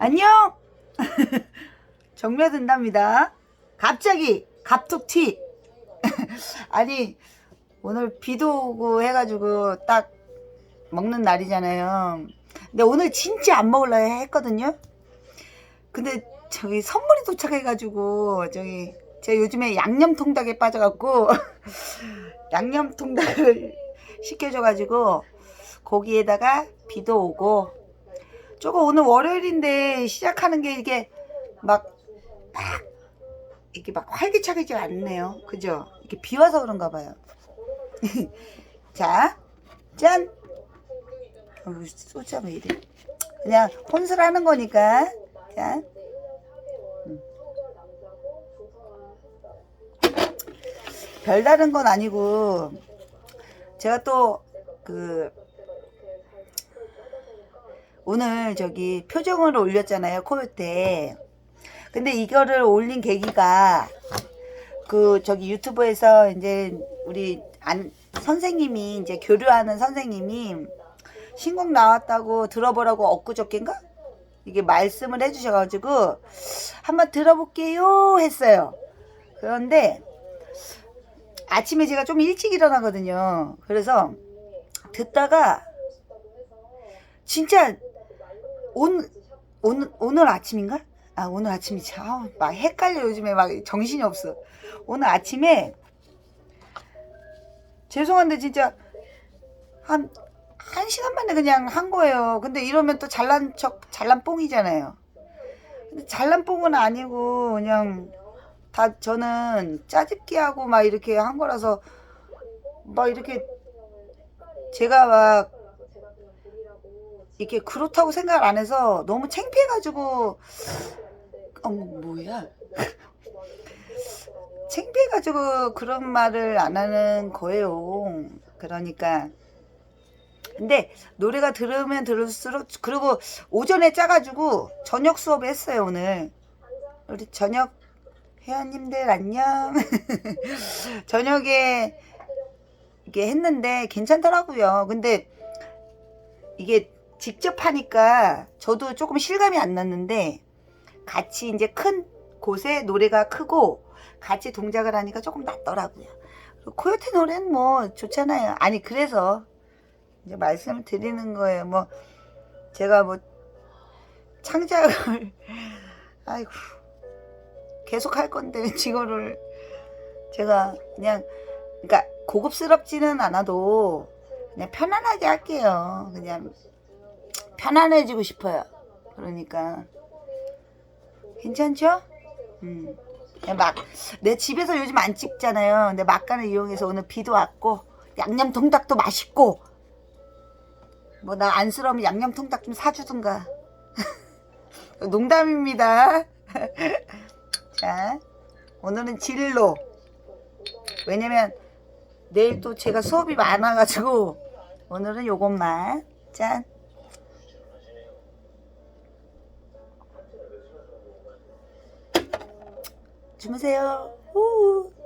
안녕! 정매든답니다. 갑자기 갑툭튀. 아니 오늘 비도 오고 해가지고 딱 먹는 날이잖아요. 근데 오늘 진짜 안 먹으려 했거든요. 근데 저기 선물이 도착해가지고 저기 제가 요즘에 양념 통닭에 빠져갖고 양념 통닭을 시켜줘가지고 거기에다가 비도 오고 조금 오늘 월요일인데 시작하는 게 이게 막, 막, 이렇게 막 활기차게 않네요. 그죠? 이렇게 비 와서 그런가 봐요. 자, 짠! 어, 소주가 왜 이래? 그냥 혼술 하는 거니까. 자. 음. 별다른 건 아니고, 제가 또, 그, 오늘 저기 표정을 올렸잖아요 코요태. 근데 이거를 올린 계기가 그 저기 유튜브에서 이제 우리 안 선생님이 이제 교류하는 선생님이 신곡 나왔다고 들어보라고 엊그저께인가? 이게 말씀을 해주셔가지고 한번 들어볼게요 했어요. 그런데 아침에 제가 좀 일찍 일어나거든요. 그래서 듣다가 진짜 온, 오늘, 오늘 아침인가? 아, 오늘 아침이지. 아우, 막 헷갈려. 요즘에 막 정신이 없어. 오늘 아침에, 죄송한데 진짜, 한, 한 시간 만에 그냥 한 거예요. 근데 이러면 또 잘난 척, 잘난 뽕이잖아요. 근데 잘난 뽕은 아니고, 그냥, 다 저는 짜집기하고 막 이렇게 한 거라서, 막 이렇게, 제가 막, 이게 그렇다고 생각을 안 해서 너무 창피해가지고 어 뭐야? 창피해가지고 그런 말을 안 하는 거예요. 그러니까. 근데 노래가 들으면 들을수록 그리고 오전에 짜가지고 저녁 수업 했어요 오늘. 우리 저녁 회원님들 안녕. 저녁에 이게 했는데 괜찮더라고요. 근데 이게 직접 하니까 저도 조금 실감이 안 났는데 같이 이제 큰 곳에 노래가 크고 같이 동작을 하니까 조금 낫더라고요. 코요태 노래는 뭐 좋잖아요. 아니 그래서 이제 말씀을 드리는 거예요. 뭐 제가 뭐 창작을 아이고 계속 할 건데 이거를 제가 그냥 그러니까 고급스럽지는 않아도 그냥 편안하게 할게요. 그냥 편안해지고 싶어요. 그러니까 괜찮죠? 음. 막 내 집에서 요즘 안 찍잖아요. 근데 막간을 이용해서 오늘 비도 왔고 양념 통닭도 맛있고 뭐 나 안쓰러우면 양념 통닭 좀 사주든가. 농담입니다. 자 오늘은 진로 왜냐면 내일 또 제가 수업이 많아가지고 오늘은 요것만 짠. 주무세요. 후.